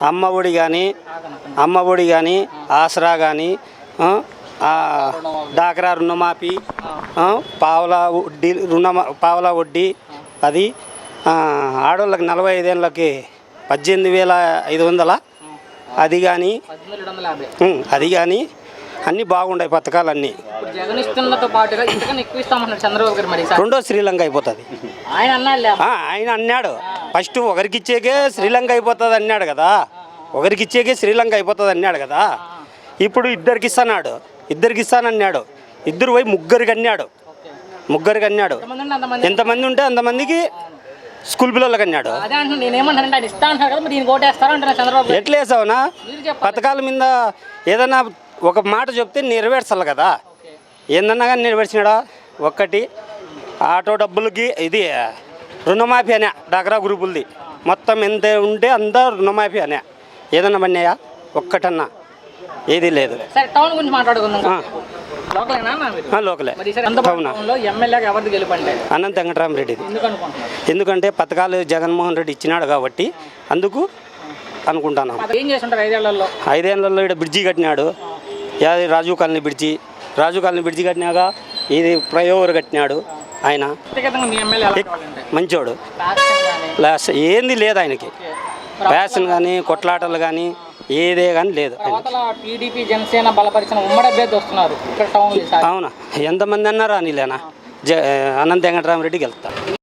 అమ్మ ఒడి కానీ అమ్మ ఒడి కానీ ఆసరా కానీ డాక్రా రుణమాఫీ పావలా వడ్డీ రుణ పావలా వడ్డీ అది ఆడవాళ్ళకి నలభై ఐదేళ్ళకి పద్దెనిమిది వేల ఐదు వందల? అది కానీ అది కానీ అన్నీ గారు మరి ఈసారి. రెండో శ్రీలంక అయిపోతుంది. ఆయన అన్నాడు. ఫస్ట్ ఒకరికి ఇచ్చేకే శ్రీలంక అయిపోతుంది అన్నాడు కదా. ఒకరికి ఇచ్చేకే శ్రీలంక అయిపోతుంది అన్నాడు కదా. ఇప్పుడు ఇద్దరికి ఇస్తానాడు ఇద్దరికి ఇస్తానన్నాడు ఇద్దరు పోయి ముగ్గురికి అన్నాడు. ముగ్గురికి అన్నాడు. ఎంతమంది ఉంటే అంతమందికి స్కూల్ పిల్లలకి అన్నాడు. అదే అంటున్నాను నేనేమంటానంటే ఆయన ఇస్తా అంటారు కదా మరి ఈయన ఓటేస్తారా అంటున్నా చంద్రబాబు గారు. ఎట్లా వేసావునా? మీరు చెప్పండి. పథకాల మీద ఏదైనా ఒక మాట చెప్తే నెరవేర్చాలి కదా. ఏందన్నా కానీ నెరవేర్చినాడా? ఒక్కటి ఆటో డబ్బులకి ఇది రుణమాఫీ అనే డాక్రా గ్రూపులది. మొత్తం ఎంత ఉంటే అంత రుణమాఫీ అనే. ఏదన్నా పన్నాయా? ఒక్కటన్నా. ఏది లేదు. సరే టౌన్ గురించి మాట్లాడుకుందాం. లోకలే. అనంత అనుకుంటున్నారు ఎందుకంటే పథకాలు జగన్మోహన్ రెడ్డి ఇచ్చినాడు కాబట్టి అందుకు ఐదేళ్ళలో? ఐదేళ్ళలో ఇక్కడ బ్రిడ్జి కట్టినాడు. యాది Rajiv colony bridge. Rajiv colony bridge కట్టినాక ఇది ఫ్లైఓవర్ కట్టినాడు. ఆయన మంచోడు. ఏంది లేదు ఆయనకి. ఓకే. ఫ్యాషన్ కానీ కొట్లాటలు కానీ ఏదే కానీ లేదు అవతల టీడీపీ జనసేన బలపరిచిన ఉమ్మడి అభ్యర్థి వస్తున్నారు ఇక్కడ టౌన్ ఈసారి. అవునా? ఎంతమంది అన్నారా నీలేనా? జ అనంత వెంకటరామరెడ్డి గెలుస్తా